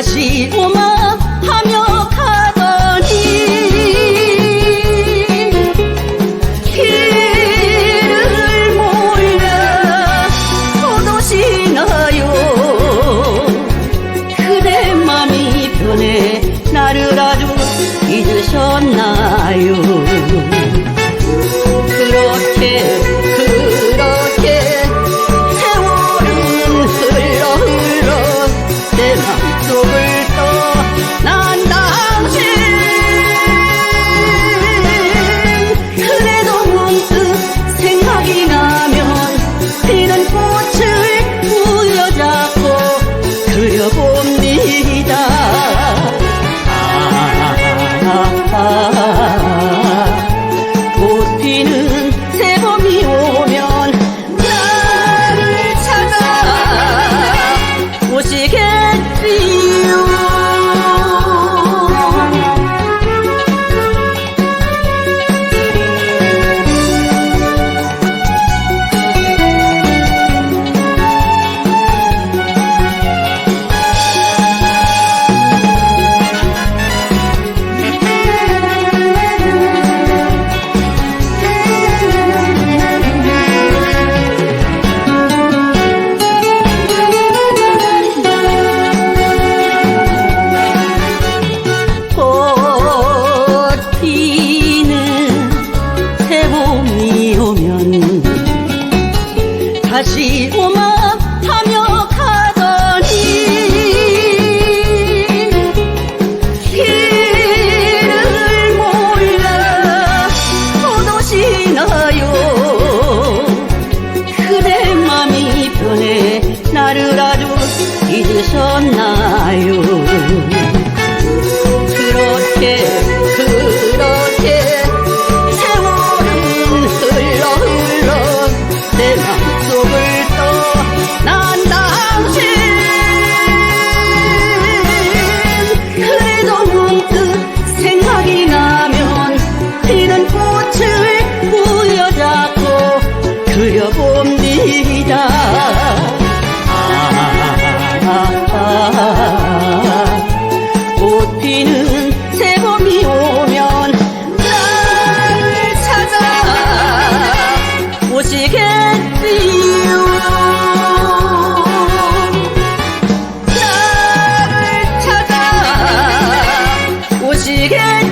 다시 고마 하며 가더니 길을 몰라 도도시나요. 그대 맘이 변해 나를 아주 잊으셨나요? 그렇게 지는 새봄이 오면 나를 찾아. 오시게 다시 时刻